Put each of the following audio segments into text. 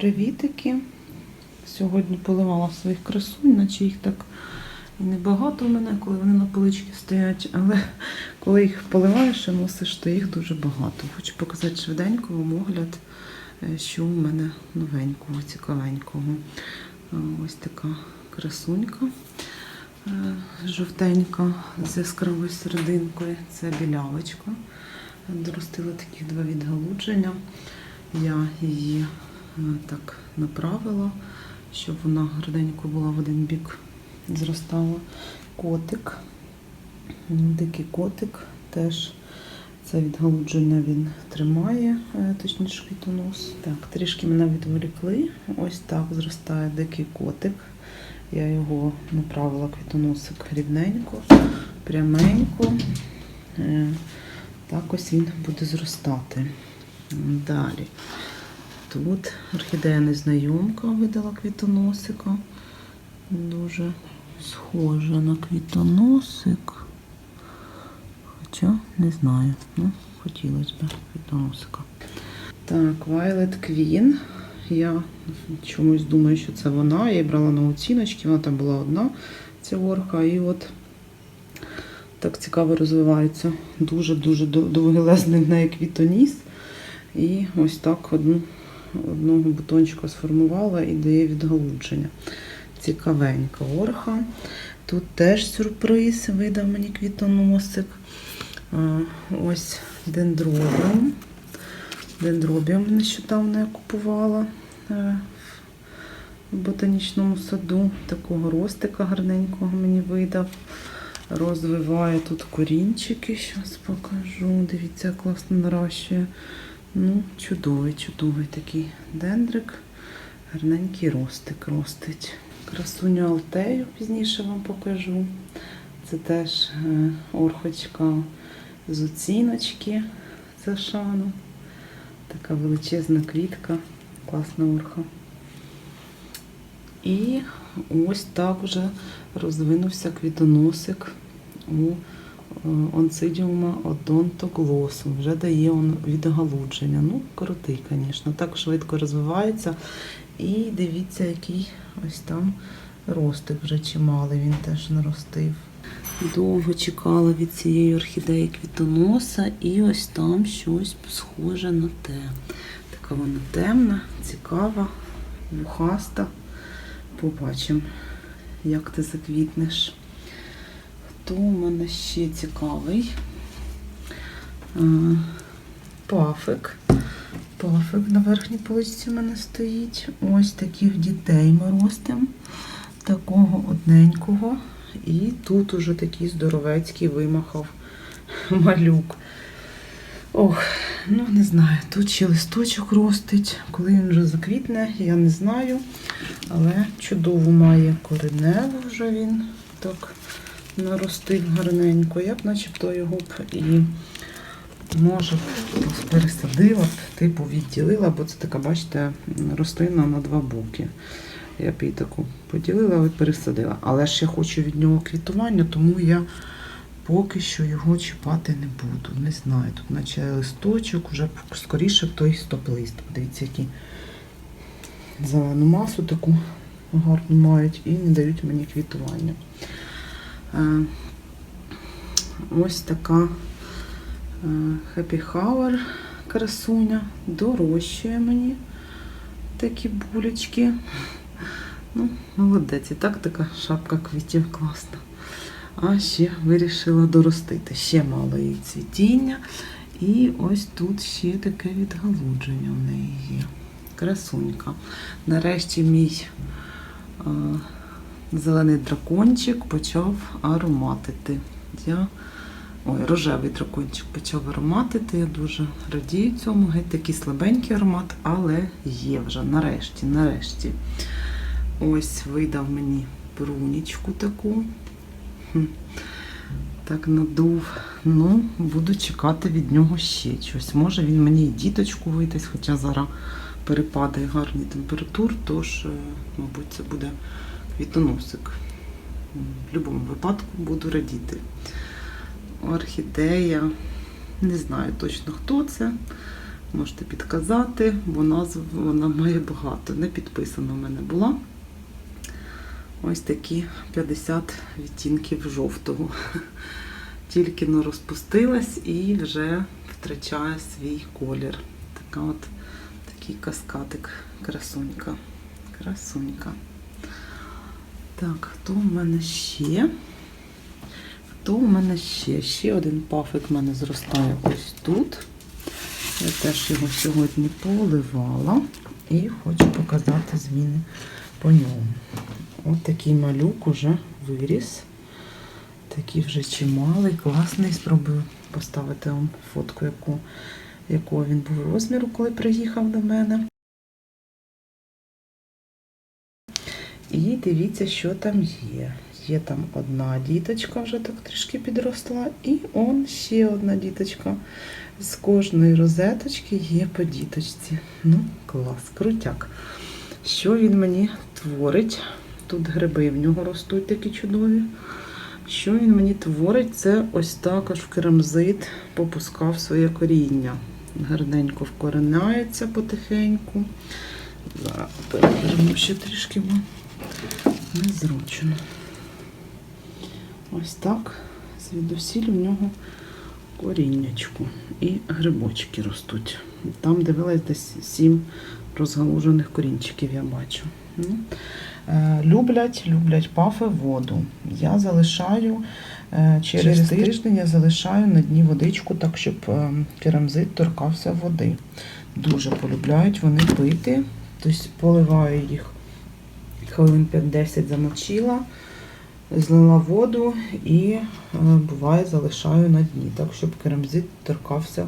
Привітики. Сьогодні поливала своїх красунь, наче їх так і небагато в мене, коли вони на поличці стоять, але коли їх поливаєш і носиш, то їх дуже багато. Хочу показати швиденько вам огляд, е, що у мене новенького, цікавенького. Е, Ось така красунька е, жовтенька з яскравою серединкою. Це білявочка. Доростила такі два відгалудження. Я її так направила, щоб вона гарненько була в один бік зростала. Котик, дикий котик теж це відгалудження він тримає, е, точніше квітонос. Так, трішки мене відволікли. Ось так зростає дикий котик. Я його направила квітоносик рівненько, пряменько. Е, Так ось він буде зростати. Далі. Тут орхідея незнайомка видала квітоносика. Дуже схожа на квітоносик. Хоча не знаю. Ну, хотілося б квітоносика. Так, Violet Queen. Я чомусь думаю, що це вона. Я її брала на оціночки, вона там була одна, ця орха. І от так цікаво розвивається. Дуже-дуже дов- довгелезний в неї квітоніс. І ось так одну, одного бутончика сформувала і дає відгалудження. Цікавенька орха. Тут теж сюрприз видав мені квітоносик. Ось дендробіум. Дендробіум нещодавно я купувала е, в ботанічному саду. Такого ростика гарненького мені видав. Розвиває тут корінчики. Зараз покажу. Дивіться, класно нарощує. Ну, чудовий, чудовий такий дендрик. Гарненький ростик ростить. Красуню Алтею пізніше вам покажу. Це теж е, орхочка з оціночки за шану. Така величезна квітка, класна орха. І ось так вже розвинувся квітоносик у онцидіума одонтоглосу. Вже дає відгалудження. Ну, крутий, звісно. Так швидко розвивається. І дивіться, який ось там ростик вже чималий, він теж наростив. Довго чекала від цієї орхідеї квітоноса, і ось там щось схоже на те. Така вона темна, цікава, вухаста. Побачимо, як ти заквітнеш. Хто у мене ще цікавий? Пафик. Пафик на верхній поличці в мене стоїть. Ось таких дітей ми ростимо. Такого одненького. І тут уже такий здоровецький вимахав малюк. Ох, ну не знаю, тут ще листочок ростить. Коли він вже заквітне, я не знаю. Але чудово має кореневу вже він так наростив гарненько. Я б начебто його б і може пересадила б, типу відділила, бо це така, бачите, рослина на два боки. Я б її таку поділила і пересадила. Але ж я хочу від нього квітування, тому я поки що його чіпати не буду. Не знаю. Тут наче листочок, вже скоріше б той стоп-лист. Подивіться, які зелену масу таку гарну мають і не дають мені квітування. Е, Ось така е, Happy Hour красуня. Дорощує мені такі булечки. Ну, молодець. І так така шапка квітів класна. А ще вирішила доростити. Ще мало їй цвітіння. І ось тут ще таке відгалудження в неї є. Красунька. Нарешті мій е, зелений дракончик почав ароматити. Я... Ой, рожевий дракончик почав ароматити. Я дуже радію цьому. Геть такий слабенький аромат, але є вже нарешті, нарешті. Ось видав мені брунічку таку. Так надув. Ну, буду чекати від нього ще щось. Може він мені і діточку видасть, хоча зараз перепади гарні температур, тож, е, мабуть, це буде квітоносик. В будь-якому випадку буду радіти. Орхідея. Не знаю точно хто це. Можете підказати, бо назв вона має багато. Не підписана в мене була. Ось такі 50 відтінків жовтого. Тільки но розпустилась і вже втрачає свій колір. Така от такий каскадик. Красунька. Красунька. Так, хто в мене ще? Хто в мене ще? Ще один пафик в мене зростає ось тут. Я теж його сьогодні поливала і хочу показати зміни по ньому. Ось такий малюк уже виріс. Такий вже чималий, класний. Спробую поставити вам фотку, яку, якого він був розміру, коли приїхав до мене. І дивіться, що там є. Є там одна діточка, вже так трішки підросла, і он ще одна діточка. З кожної розеточки є по діточці. Ну, клас, крутяк. Що він мені творить? Тут гриби в нього ростуть такі чудові. Що він мені творить? Це ось також в керамзит попускав своє коріння. Гарненько вкореняється потихеньку. Переверну ще трішки, незручно. Ось так. Звідусіль в нього коріннячку. І грибочки ростуть. Там дивилась десь сім розгалужених корінчиків, я бачу. Ну, е, Люблять, люблять пафи воду. Я залишаю е, через тиждень я залишаю на дні водичку, так щоб е, керамзит торкався води. Дуже полюбляють вони пити. Тобто поливаю їх хвилин 5-10 замочила, злила воду і е, буває залишаю на дні, так щоб керамзит торкався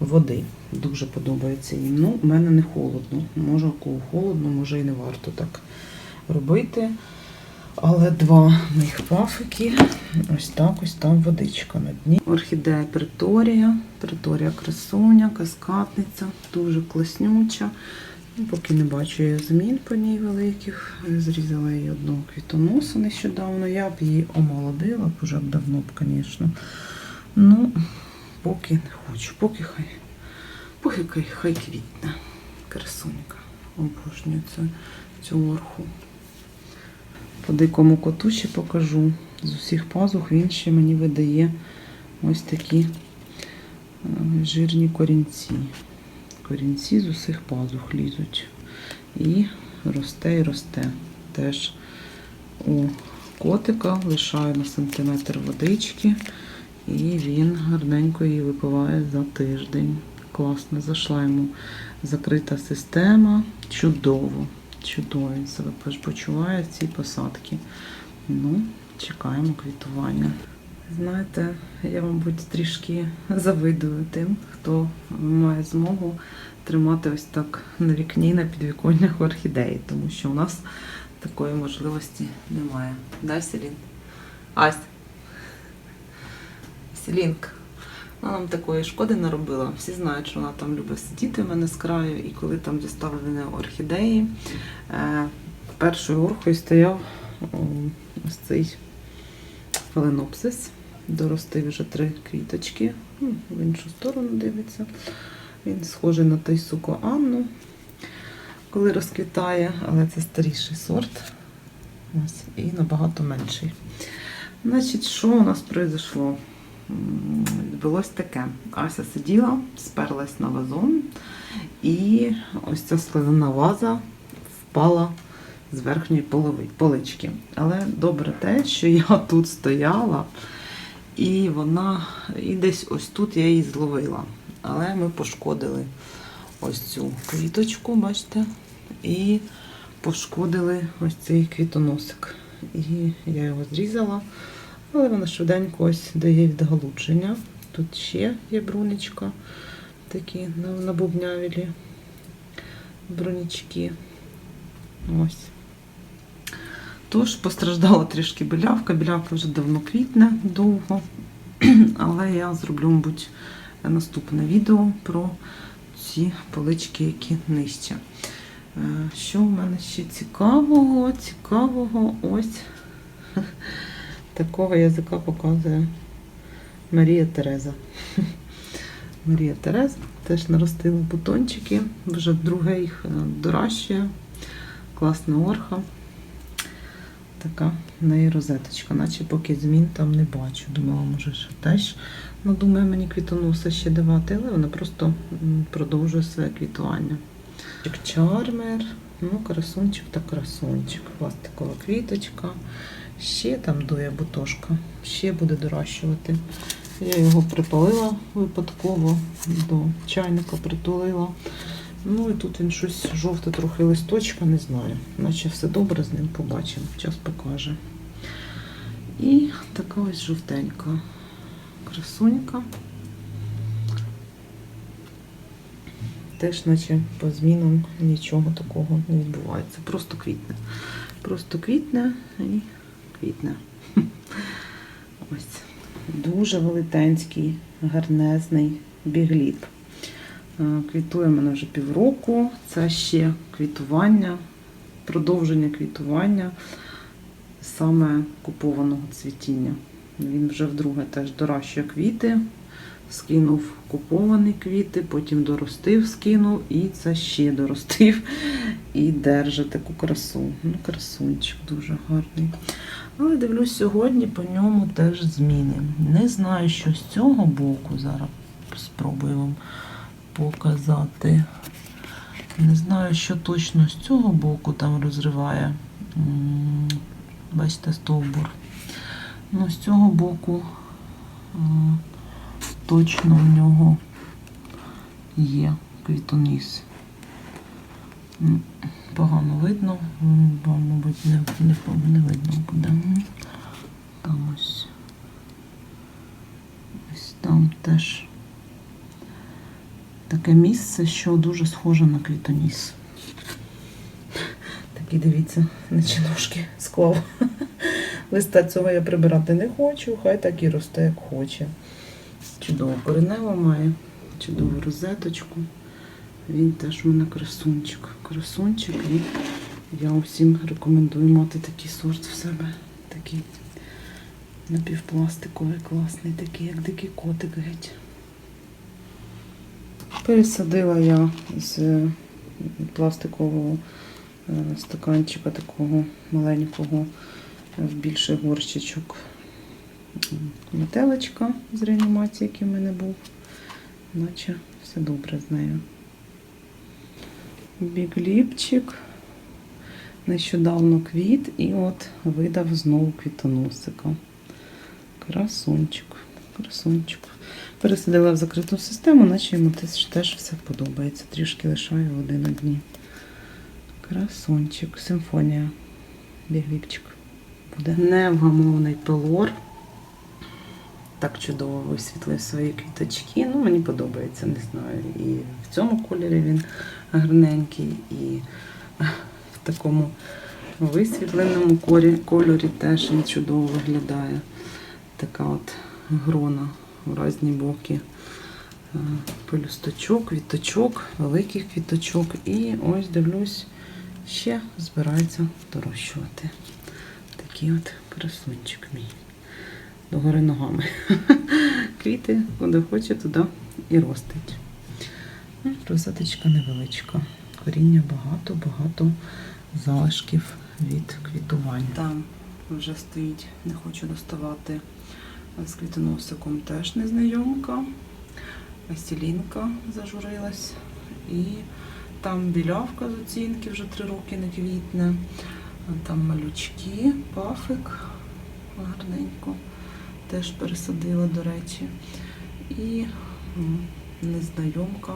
води. Дуже подобається їм. Ну, у мене не холодно. Може, кого холодно, може і не варто так робити. Але два моїх пафики, ось так ось там водичка на дні. Орхідея Преторія, Преторія красуня, каскадниця, дуже класнюча. Ну, Поки не бачу я змін по ній великих. Зрізала її одного квітоносу нещодавно. Я б її омолодила, б уже б давно б, звісно. Ну, поки не хочу, поки хай. Поки хай, хай квітне. Красунька. Обожнюю цю, цю орху. По дикому коту ще покажу. З усіх пазух він ще мені видає ось такі е, жирні корінці. Корінці з усіх пазух лізуть. І росте і росте. Теж у котика лишаю на сантиметр водички, і він гарненько її випиває за тиждень. Класно, зайшла йому закрита система. Чудово, чудово він себе почуває в цій посадці. Ну, чекаємо квітування. Знаєте, я, мабуть, трішки завидую тим, хто має змогу тримати ось так на вікні, на підвіконнях орхідеї, тому що у нас такої можливості немає. Да, Селін? Ась. Селінка. Вона нам такої шкоди наробила. Всі знають, що вона там любить сидіти в мене з краю, і коли там діставлені орхідеї, е, першою орхою стояв ось цей фаленопсис. Доростив вже три квіточки. Ну, В іншу сторону дивиться. Він схожий на Тайсуко Анну, коли розквітає, але це старіший сорт. Ось, і набагато менший. Значить, що у нас пройшло? Відбулось таке. Ася сиділа, сперлась на вазон, і ось ця сливина ваза впала з верхньої полички. Але добре те, що я тут стояла, і вона і десь ось тут я її зловила. Але ми пошкодили ось цю квіточку, бачите, і пошкодили ось цей квітоносик. І я його зрізала, але вона швиденько ось дає відгалудження. Тут ще є брунечка, такі набубнявілі брунічки. Ось. Тож постраждала трішки білявка. Білявка вже давно квітне довго. Але я зроблю, мабуть, наступне відео про ці полички, які нижче. Е, Що в мене ще цікавого? Цікавого ось такого язика показує Марія Тереза. Марія Тереза. Теж наростила бутончики. Вже друге їх доращує. Класна орха. Така в неї розеточка, наче поки змін там не бачу. Думала, може, ще теж надумає мені квітоноса ще давати, але вона просто продовжує своє квітування. Чармер, ну, красунчик та красунчик. Пластикова квіточка. Ще там дує бутошка, ще буде доращувати. Я його припалила випадково до чайника притулила. Ну і тут він щось жовте трохи листочка, не знаю. Наче все добре з ним побачимо, час покаже. І така ось жовтенька красунька. Теж, наче по змінам нічого такого не відбувається. Просто квітне. Просто квітне і квітне. Ось. Дуже велетенський, гарнезний бігліп. Е, Квітує мене вже півроку. Це ще квітування, продовження квітування саме купованого цвітіння. Він вже вдруге теж доращує квіти, скинув куповані квіти, потім доростив, скинув, і це ще доростив і держить таку красу. Ну, красунчик дуже гарний. Але дивлюсь, сьогодні по ньому теж зміни. Не знаю, що з цього боку. Зараз спробую вам показати. Не знаю, що точно з цього боку там розриває. Бачите, стовбур. Ну, з цього боку точно в нього є квітоніс. Погано видно, М, бо, мабуть, не, не, не видно буде. Там ось. Ось там теж таке місце, що дуже схоже на квітоніс. Такий, дивіться, наче ножки склав. Листа цього я прибирати не хочу, хай так і росте, як хоче. Чудово коренево має, чудову розеточку. Він теж у мене красунчик. Красунчик і я усім рекомендую мати такий сорт в себе. Такий напівпластиковий, класний, такий, як дикий котик геть. Пересадила я з е, пластикового е, стаканчика такого маленького е, в більший горщичок м, метеличка з реанімації, який в мене був. Наче все добре з нею. Бігліпчик. Нещодавно квіт і от видав знову квітоносика. Красунчик, красунчик. Пересадила в закриту систему, наче йому теж, все подобається. Трішки лишаю води на дні. Красунчик, симфонія. Бігліпчик буде. Невгамовний пелор. Так чудово висвітлив свої квіточки. Ну, мені подобається, не знаю. І в цьому кольорі він гарненький, і в такому висвітленому кольорі теж він чудово виглядає. Така от грона в різні боки. Е, Пелюсточок, квіточок, великих квіточок. І ось дивлюсь, ще збирається дорощувати. Такий от красунчик мій. Догори ногами. Квіти, куди хоче, туди і ростить. Ну, Розеточка невеличка. Коріння багато, багато залишків від квітування. Там вже стоїть, не хочу доставати з квітоносиком теж незнайомка. Василінка зажурилась. І там білявка з оцінки вже три роки не квітне. Там малючки, пафик гарненько. Теж пересадила, до речі. І незнайомка.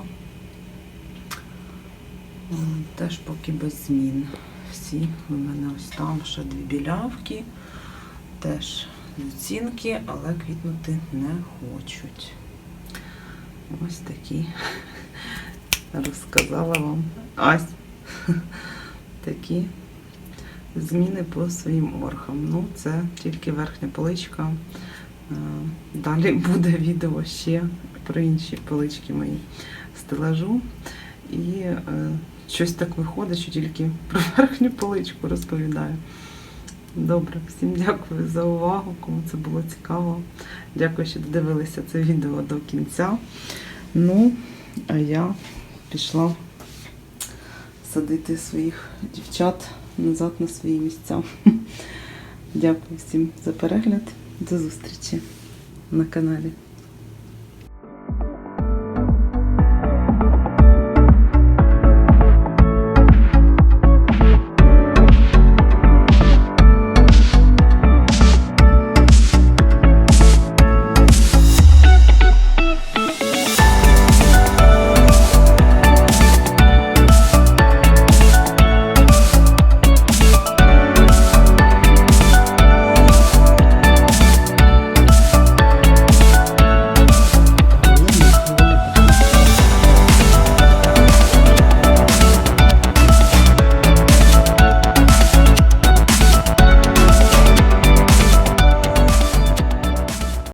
Теж поки без змін. Всі у мене ось там ще дві білявки. Теж оцінки, але квітнути не хочуть. Ось такі розказала вам Ась. Такі зміни по своїм орхам. Ну, це тільки верхня поличка. Е, Далі буде відео ще про інші полички мої стелажу. І е, щось так виходить, що тільки про верхню поличку розповідаю. Добре, всім дякую за увагу, кому це було цікаво. Дякую, що додивилися це відео до кінця. Ну, а я пішла садити своїх дівчат назад на свої місця. Дякую всім за перегляд. До зустрічі на каналі.